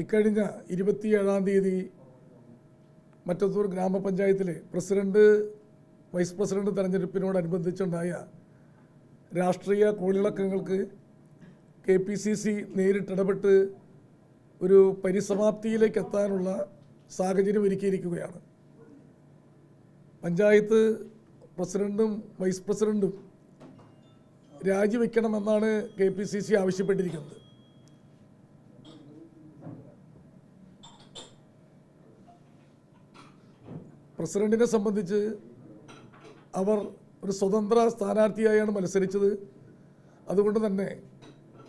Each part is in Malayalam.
ഇക്കഴിഞ്ഞ ഇരുപത്തിയേഴാം തീയതി മറ്റത്തൂർ ഗ്രാമപഞ്ചായത്തിലെ പ്രസിഡന്റ് വൈസ് പ്രസിഡന്റ് തെരഞ്ഞെടുപ്പിനോടനുബന്ധിച്ചുണ്ടായ രാഷ്ട്രീയ കോളിളക്കങ്ങൾക്ക് കെ പി സി സി നേരിട്ടിടപെട്ട് ഒരു പരിസമാപ്തിയിലേക്ക് എത്താനുള്ള സാഹചര്യം ഒരുക്കിയിരിക്കുകയാണ്. പഞ്ചായത്ത് പ്രസിഡന്റും വൈസ് പ്രസിഡന്റും രാജിവെക്കണമെന്നാണ് കെ പി സി സി ആവശ്യപ്പെട്ടിരിക്കുന്നത്. പ്രസിഡന്റിനെ സംബന്ധിച്ച് അവർ ഒരു സ്വതന്ത്ര സ്ഥാനാർത്ഥിയായാണ് മത്സരിച്ചത്. അതുകൊണ്ട് തന്നെ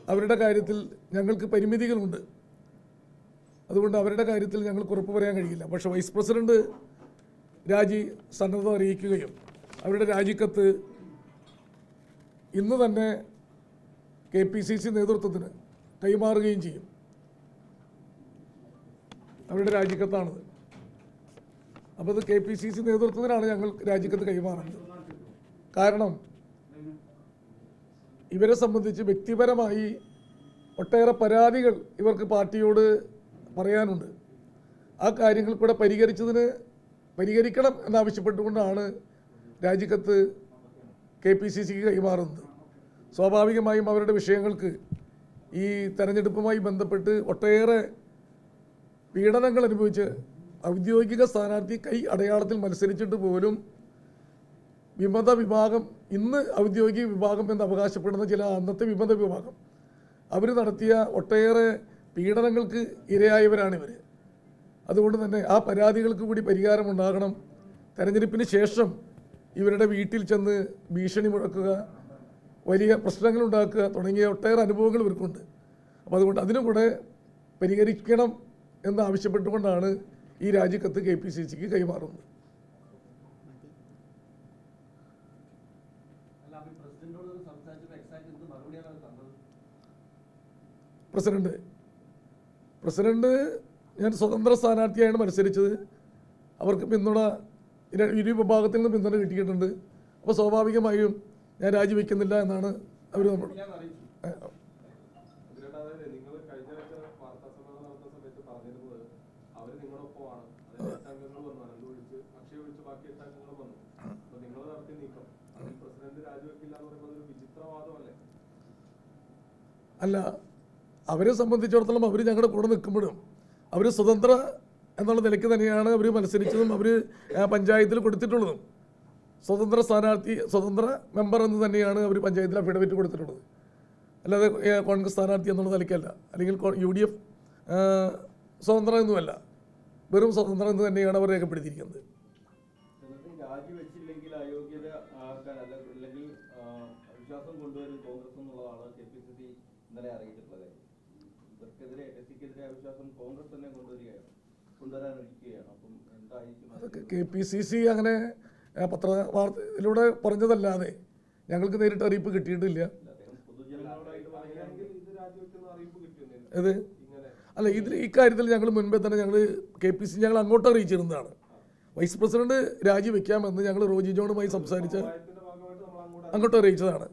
അവരുടെ കാര്യത്തിൽ ഞങ്ങൾക്ക് പരിമിതികളുണ്ട്. അതുകൊണ്ട് അവരുടെ കാര്യത്തിൽ ഞങ്ങൾക്ക് ഉറപ്പ് പറയാൻ കഴിയില്ല. പക്ഷേ വൈസ് പ്രസിഡന്റ് രാജി സന്നദ്ധത അറിയിക്കുകയും അവരുടെ രാജിക്കത്ത് ഇന്ന് തന്നെ കെ പി സി സി നേതൃത്വത്തിന് കൈമാറുകയും ചെയ്യും. അവരുടെ രാജിക്കത്താണത്. അപ്പോൾ അത് കെ പി സി സി നേതൃത്വത്തിനാണ് ഞങ്ങൾ രാജിക്കത്ത് കൈമാറുന്നത്. കാരണം ഇവരെ സംബന്ധിച്ച് വ്യക്തിപരമായി ഒട്ടേറെ പരാതികൾ ഇവർക്ക് പാർട്ടിയോട് പറയാനുണ്ട്. ആ കാര്യങ്ങൾ കൂടെ പരിഹരിച്ചതിന് പരിഹരിക്കണം എന്നാവശ്യപ്പെട്ടുകൊണ്ടാണ് രാജിക്കത്ത് കെ പി സി സിക്ക് കൈമാറുന്നത്. സ്വാഭാവികമായും അവരുടെ വിഷയങ്ങൾക്ക് ഈ തെരഞ്ഞെടുപ്പുമായി ബന്ധപ്പെട്ട് ഒട്ടേറെ പീഡനങ്ങൾ അനുഭവിച്ച് ഔദ്യോഗിക സ്ഥാനാർത്ഥി കൈ അടയാളത്തിൽ മത്സരിച്ചിട്ട് പോലും വിമത വിഭാഗം ഇന്ന് ഔദ്യോഗിക വിഭാഗം എന്ന് അവകാശപ്പെടുന്ന ചില അന്നത്തെ വിമത വിഭാഗം. അവർ നടത്തിയ ഒട്ടേറെ പീഡനങ്ങൾക്ക് ഇരയായവരാണിവർ അതുകൊണ്ട് തന്നെ ആ പരാതികൾക്ക് കൂടി പരിഹാരമുണ്ടാകണം തെരഞ്ഞെടുപ്പിന് ശേഷം ഇവരുടെ വീട്ടിൽ ചെന്ന് ഭീഷണി മുഴക്കുക വലിയ പ്രശ്നങ്ങൾ ഉണ്ടാക്കുക തുടങ്ങിയ ഒട്ടേറെ അനുഭവങ്ങൾ ഇവർക്കുണ്ട്. അപ്പോൾ അതുകൊണ്ട് അതിനും കൂടെ പരിഹരിക്കണം എന്ന് ആവശ്യപ്പെട്ടുകൊണ്ടാണ് ഈ രാജിക്കത്ത് കെ പി സി സിക്ക് കൈമാറുന്നത് പ്രസിഡന്റ് പ്രസിഡന്റ് ഞാൻ സ്വതന്ത്ര സ്ഥാനാർത്ഥിയാണ് മത്സരിച്ചത് അവർക്ക് പിന്തുണ ഇര- വിഭാഗത്തിൽ നിന്ന് പിന്തുണ കിട്ടിയിട്ടുണ്ട്. അപ്പോൾ സ്വാഭാവികമായും ഞാൻ രാജിവെക്കുന്നില്ല എന്നാണ് അവർ നമ്മൾ നിങ്ങൾ കഴിഞ്ഞ ആഴ്ച വാർത്താ സമ്മേളനം നടത്തുന്ന സമയത്ത് പറഞ്ഞിരുന്നത് അക്ഷയ നീക്കം. പ്രസിഡന്റ് എന്ന് ഒരു അല്ല അവരെ സംബന്ധിച്ചിടത്തോളം അവർ ഞങ്ങളുടെ കൂടെ നിൽക്കുമ്പോഴും അവർ സ്വതന്ത്ര എന്നുള്ള നിലയ്ക്ക് തന്നെയാണ് അവർ മത്സരിച്ചതും അവർ പഞ്ചായത്തിൽ കൊടുത്തിട്ടുള്ളതും. സ്വതന്ത്ര സ്ഥാനാർത്ഥി സ്വതന്ത്ര മെമ്പർ എന്ന് തന്നെയാണ് അവർ പഞ്ചായത്തിൽ അഫിഡവിറ്റ് കൊടുത്തിട്ടുള്ളത്. അല്ലാതെ കോൺഗ്രസ് സ്ഥാനാർത്ഥി എന്നുള്ള നിലയ്ക്കല്ല. അല്ലെങ്കിൽ യു ഡി എഫ് സ്വതന്ത്രം എന്നുമല്ല. വെറും സ്വതന്ത്രം എന്ന് തന്നെയാണ് അവർ രേഖപ്പെടുത്തിയിരിക്കുന്നത്? അതൊക്കെ കെ പി സി സി അങ്ങനെ പത്ര വാർത്തയിലൂടെ പറഞ്ഞതല്ലാതെ ഞങ്ങൾക്ക് നേരിട്ട് അറിയിപ്പ് കിട്ടിയിട്ടില്ല. ഇത് അല്ല ഇതിൽ ഇക്കാര്യത്തിൽ ഞങ്ങൾ മുൻപേ തന്നെ ഞങ്ങൾ കെ പി സി ഞങ്ങൾ അങ്ങോട്ട് അറിയിച്ചിരുന്നതാണ്. വൈസ് പ്രസിഡന്റ് രാജിവെക്കാമെന്ന് ഞങ്ങൾ റോജി ജോണുമായി സംസാരിച്ച് അങ്ങോട്ട് അറിയിച്ചതാണ്.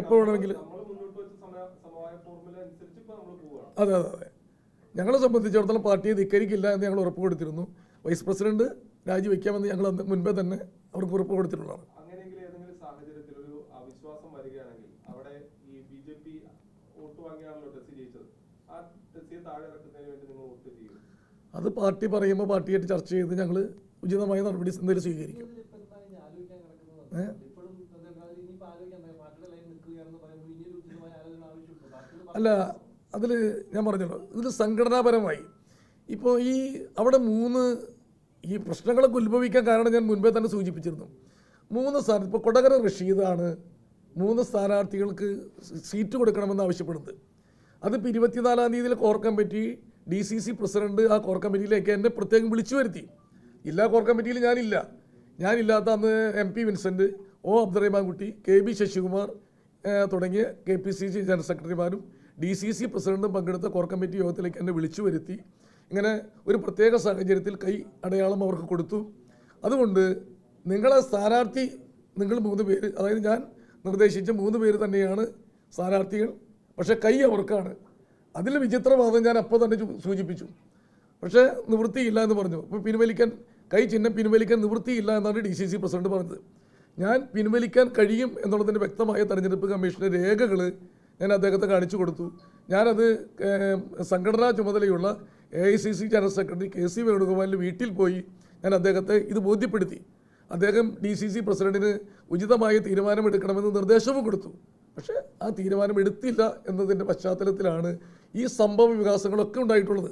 എപ്പോൾ വേണമെങ്കിലും. അതെ അതെ അതെ. ഞങ്ങളെ സംബന്ധിച്ചിടത്തോളം പാർട്ടിയെ ധിക്കരിക്കില്ല എന്ന് ഞങ്ങൾ ഉറപ്പ് കൊടുത്തിരുന്നു. വൈസ് പ്രസിഡന്റ് രാജിവെക്കാമെന്ന് ഞങ്ങൾ മുൻപേ തന്നെ അവർക്ക് ഉറപ്പ് കൊടുത്തിട്ടുള്ളതാണ്. അത് പാർട്ടി പറയുമ്പോൾ പാർട്ടിയായിട്ട് ചർച്ച ചെയ്ത് ഞങ്ങൾ ഉചിതമായ നടപടി എന്തെങ്കിലും സ്വീകരിക്കും. അല്ല അതിൽ ഞാൻ പറഞ്ഞല്ലോ ഇതിൽ സംഘടനാപരമായി. ഇപ്പോൾ ഈ അവിടെ മൂന്ന് ഈ പ്രശ്നങ്ങളൊക്കെ ഉത്ഭവിക്കാൻ കാരണം ഞാൻ മുൻപേ തന്നെ സൂചിപ്പിച്ചിരുന്നു. മൂന്ന് സ്ഥാനം ഇപ്പോൾ കൊടകര റഷീദാണ് മൂന്ന് സ്ഥാനാർത്ഥികൾക്ക് സീറ്റ് കൊടുക്കണമെന്ന് ആവശ്യപ്പെടുന്നത്. അതിപ്പോൾ ഇരുപത്തിനാലാം തീയതിയിൽ core committee D C C president ആ കോർ കമ്മിറ്റിയിലേക്ക് എന്നെ പ്രത്യേകം വിളിച്ചു വരുത്തി. ഇല്ല കോർ കമ്മിറ്റിയിൽ ഞാനില്ല. ഞാനില്ലാത്ത അന്ന് M P Vincent O Abdurahman Kutty K B Sasikumar തുടങ്ങിയ K P C C general സെക്രട്ടറിമാരും D C C പ്രസിഡന്റും പങ്കെടുത്ത കോർ കമ്മിറ്റി യോഗത്തിലേക്ക് എന്നെ വിളിച്ചു വരുത്തി. ഇങ്ങനെ ഒരു പ്രത്യേക സാഹചര്യത്തിൽ കൈ അടയാളം അവർക്ക് കൊടുത്തു. അതുകൊണ്ട് നിങ്ങളെ സ്ഥാനാർത്ഥി നിങ്ങൾ മൂന്ന് പേര് അതായത് ഞാൻ നിർദ്ദേശിച്ച മൂന്ന് പേര് തന്നെയാണ് സ്ഥാനാർത്ഥികൾ. പക്ഷേ കൈ അവർക്കാണ്. അതിൽ വിചിത്രവാദം ഞാൻ അപ്പോൾ തന്നെ സൂചിപ്പിച്ചു. പക്ഷേ നിവൃത്തിയില്ല എന്ന് പറഞ്ഞു. അപ്പോൾ പിൻവലിക്കാൻ കൈ ചിഹ്നം പിൻവലിക്കാൻ നിവൃത്തിയില്ല എന്നാണ് ഡി സി സി പ്രസിഡന്റ് പറഞ്ഞത്. ഞാൻ പിൻവലിക്കാൻ കഴിയും എന്നുള്ളതിന്റെ വ്യക്തമായ തെരഞ്ഞെടുപ്പ് കമ്മീഷന്റെ രേഖകൾ ഞാൻ അദ്ദേഹത്തെ കാണിച്ചു കൊടുത്തു. ഞാനത് സംഘടനാ ചുമതലയുള്ള A I C C general secretary K C വേണുഗോപാലിന്റെ വീട്ടിൽ പോയി ഞാൻ അദ്ദേഹത്തെ ഇത് ബോധ്യപ്പെടുത്തി. അദ്ദേഹം ഡി സി സി പ്രസിഡന്റിന് ഉചിതമായ തീരുമാനമെടുക്കണമെന്ന് നിർദ്ദേശവും കൊടുത്തു. പക്ഷേ ആ തീരുമാനം എടുത്തില്ല എന്നതിന്റെ പശ്ചാത്തലത്തിലാണ് ഈ സംഭവ വികാസങ്ങളൊക്കെ ഉണ്ടായിട്ടുള്ളത്.